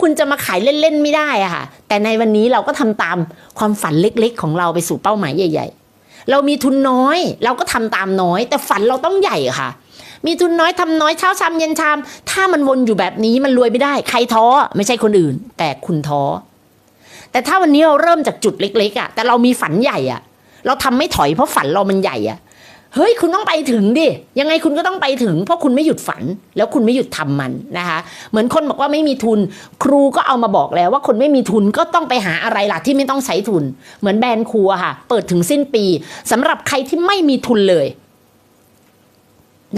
คุณจะมาขายเล่นๆไม่ได้อะค่ะ แต่ในวันนี้เราก็ทำตามความฝันเล็กๆ ของเราไปสู่เป้าหมายใหญ่ ๆ เรามีทุนน้อย เราก็ทำตามน้อย แต่ฝันเราต้องใหญ่ค่ะ มีทุนน้อยทำน้อยเช้าชามเย็นชาม ถ้ามันวนอยู่แบบนี้มันรวยไม่ได้ ใครท้อไม่ใช่คนอื่น แต่คุณท้อแต่ถ้าวันนี้เราเริ่มจากจุดเล็กๆอะแต่เรามีฝันใหญ่อะเราทำไม่ถอยเพราะฝันเรามันใหญ่อะ เฮ้ยคุณต้องไปถึงดิ ยังไงคุณก็ต้องไปถึง เพราะคุณไม่หยุดฝัน แล้วคุณไม่หยุดทำมันนะคะ เหมือนคนบอกว่าไม่มีทุน ครูก็เอามาบอกแล้วว่าคนไม่มีทุนก็ต้องไปหาอะไรล่ะที่ไม่ต้องใช้ทุน เหมือนแบรนด์ครูอะค่ะ เปิดถึงสิ้นปีสำหรับใครที่ไม่มีทุนเลย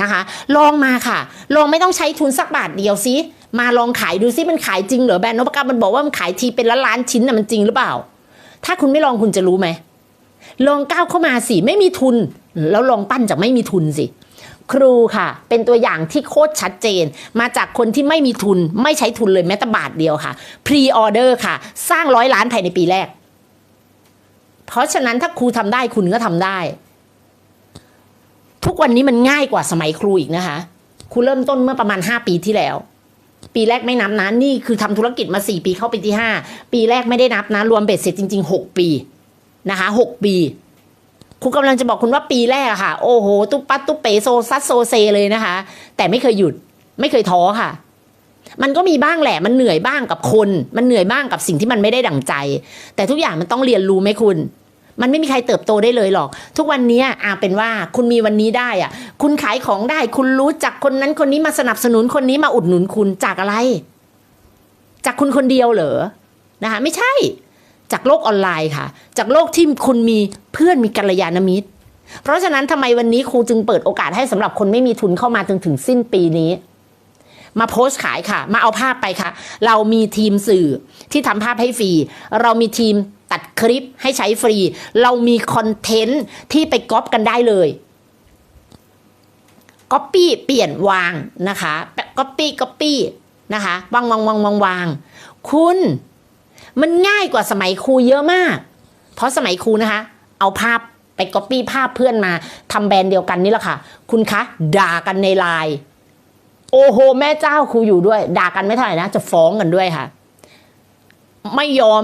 นะคะ ลองมาค่ะ ลองไม่ต้องใช้ทุนสักบาทเดียวซิมาลองขายดูซิมันขายจริงเหรอแบรนด์นพกรรมมันบอกว่ามันขายทีเป็นล้านล้านชิ้นน่ะมันจริงหรือเปล่า ถ้าคุณไม่ลองคุณจะรู้ไหม ลองก้าวเข้ามาสิไม่มีทุน แล้วลองปั้นจากไม่มีทุนสิ ครูค่ะ เป็นตัวอย่างที่โคตรชัดเจน มาจากคนที่ไม่มีทุน ไม่ใช้ทุนเลยแม้แต่บาทเดียวค่ะพรีออเดอร์ค่ะ สร้างร้อยล้านภายในปีแรก เพราะฉะนั้นถ้าครูทำได้คุณก็ทำได้ ทุกวันนี้มันง่ายกว่าสมัยครูอีกนะคะครูเริ่มต้นเมื่อประมาณห้าปีที่แล้ว ปีแรกไม่นับนะนี่คือทำธุรกิจมาสี่ปีเข้าปีที่ห้าปีแรกไม่ได้นับนะ รวมเบ็ดเสร็จจริงๆหกปี นะคะหกปีครูกำลังจะบอกคุณว่าปีแรกอะค่ะ โอ้โห ตุ๊ปัดตุ๊เปโซซัดโซเซเลยนะคะ แต่ไม่เคยหยุด ไม่เคยท้อค่ะ มันก็มีบ้างแหละ มันเหนื่อยบ้างกับคน มันเหนื่อยบ้างกับสิ่งที่มันไม่ได้ดั่งใจ แต่ทุกอย่างมันต้องเรียนรู้ไหมคุณ มันไม่มีใครเติบโตได้เลยหรอก ทุกวันนี้อาเป็นว่าคุณมีวันนี้ได้อะคุณขายของได้ คุณรู้จักคนนั้นคนนี้มาสนับสนุนคนนี้มาอุดหนุนคุณจากอะไร จากคุณคนเดียวเหรอนะคะ ไม่ใช่ จากโลกออนไลน์ค่ะ จากโลกที่คุณมีเพื่อนมีกัลยาณมิตร เพราะฉะนั้นทำไมวันนี้ครูจึงเปิดโอกาสให้สำหรับคนไม่มีทุนเข้ามาถึงถึงสิ้นปีนี้ มาโพสต์ขายค่ะ มาเอาภาพไปค่ะ เรามีทีมสื่อที่ทำภาพให้ฟรี เรามีทีมตัดคลิปให้ใช้ฟรี เรามีคอนเทนต์ที่ไปก๊อปกันได้เลยก๊อปปี้เปลี่ยนวางนะคะก๊อปปี้ก๊อปปี้นะคะวางวางวางวางวางคุณ มันง่ายกว่าสมัยครูเยอะมาก เพราะสมัยครูนะคะ เอาภาพไปก๊อปปี้ภาพเพื่อนมาทำแบรนด์เดียวกันนี่แหละค่ะ คุณคะด่ากันในไลน์โอ้โห แม่เจ้าครูอยู่ด้วย ด่ากันไม่เท่าไหร่นะ จะฟ้องกันด้วยค่ะ ไม่ยอม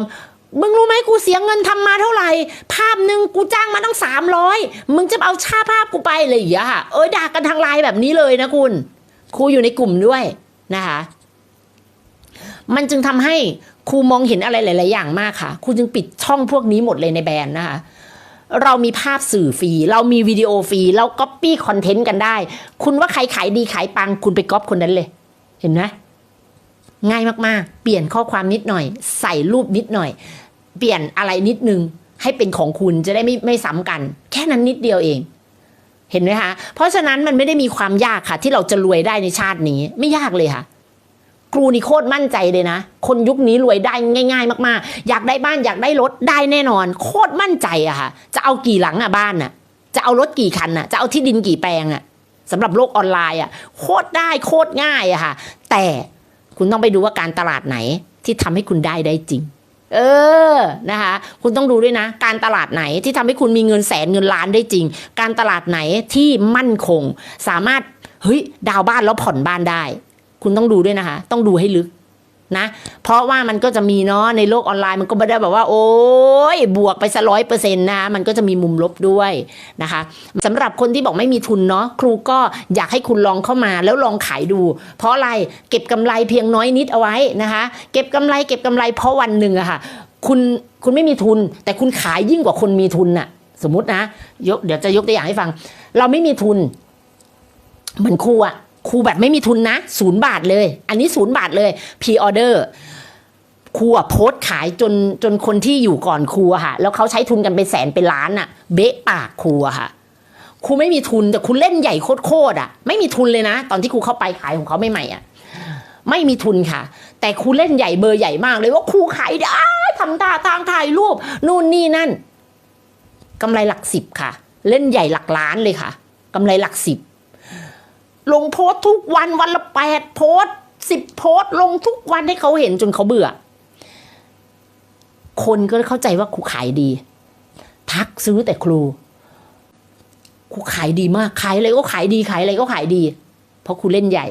มึงรู้ไหมกูเสียเงินทำมาเท่าไหร่ ภาพหนึ่งกูจ้างมาตั้งสามร้อยมึงจะเอาชาภาพกูไปเลยอย่างเงี้ยค่ะ เอ้ยด่ากันทางไลน์แบบนี้เลยนะคุณ ครูอยู่ในกลุ่มด้วยนะคะ มันจึงทำให้ครูมองเห็นอะไรหลาย ๆ อย่างมากค่ะ ครูจึงปิดช่องพวกนี้หมดเลยในแบรนด์นะคะ เรามีภาพสื่อฟรี เรามีวิดีโอฟรี เราก๊อปปี้คอนเทนต์กันได้ คุณว่าใครขายดีขายปัง คุณไปก๊อปคนนั้นเลย เห็นไหมง่ายมาก ๆ เปลี่ยนข้อความนิดหน่อย ใส่รูปนิดหน่อย เปลี่ยนอะไรนิดนึง ให้เป็นของคุณจะได้ไม่ไม่ซ้ำกัน แค่นั้นนิดเดียวเองเห็นไหมคะ เพราะฉะนั้นมันไม่ได้มีความยากค่ะ ที่เราจะรวยได้ในชาตินี้ไม่ยากเลยค่ะ ครูนี่โคตรมั่นใจเลยนะ คนยุคนี้รวยได้ง่าย ๆ มากๆ อยากได้บ้านอยากได้รถได้แน่นอน โคตรมั่นใจอะค่ะ จะเอากี่หลังอะบ้านอะจะเอารถกี่คันอะจะเอาที่ดินกี่แปลงอะสำหรับโลกออนไลน์อะโคตรได้โคตรง่ายอะค่ะ แต่คุณต้องไปดูว่าการตลาดไหนที่ทำให้คุณได้ได้จริง เออนะคะ คุณต้องดูด้วยนะ การตลาดไหนที่ทำให้คุณมีเงินแสนเงินล้านได้จริง การตลาดไหนที่มั่นคง สามารถเฮ้ยดาวบ้านแล้วผ่อนบ้านได้ คุณต้องดูด้วยนะคะ ต้องดูให้ลึกนะ เพราะว่ามันก็จะมีเนาะในโลกออนไลน์มันก็ไม่ได้แบบว่า โอ้ยบวกไปซะร้อยเปอร์เซ็นต์นะมันก็จะมีมุมลบด้วยนะคะสำหรับคนที่บอกไม่มีทุนเนาะครูก็อยากให้คุณลองเข้ามาแล้วลองขายดู เพราะอะไรเก็บกำไรเพียงน้อยนิดเอาไว้นะคะ เก็บกำไรเก็บกำไรเพราะวันหนึ่งอะค่ะ คุณคุณไม่มีทุน แต่คุณขายยิ่งกว่าคนมีทุนน่ะสมมตินะยกเดี๋ยวจะยกตัวอย่างให้ฟัง เราไม่มีทุน เหมือนครูอะ ครูแบบไม่มีทุนนะศูนย์บาทเลย อันนี้ศูนย์บาทเลยพรีออเดอร์ครูอะโพสต์ขายจนจนคนที่อยู่ก่อนครูอะค่ะ แล้วเขาใช้ทุนกันเป็นแสนเป็นล้านอะเบะปากครูอะค่ะครูไม่มีทุนแต่คุณเล่นใหญ่โคตรอะไม่มีทุนเลยนะ ตอนที่ครูเข้าไปขายของเขาใหม่ๆอะไม่มีทุนค่ะ แต่ครูเล่นใหญ่เบอร์ใหญ่มากเลยว่าครูขายได้ทำท่าทางถ่ายรูปนู่นนี่นั่นกำไรหลักสิบค่ะ เล่นใหญ่หลักล้านเลยค่ะกำไรหลักสิบ ลงโพสทุกวันวันละแปดโพสสิบโพสลงทุกวันให้เขาเห็นจนเขาเบื่อ คนก็เข้าใจว่าครูขายดี ทักซื้อแต่ครูครูขายดีมากขายอะไรก็ขายดีขายอะไรก็ขายดี เพราะครูเล่นใหญ่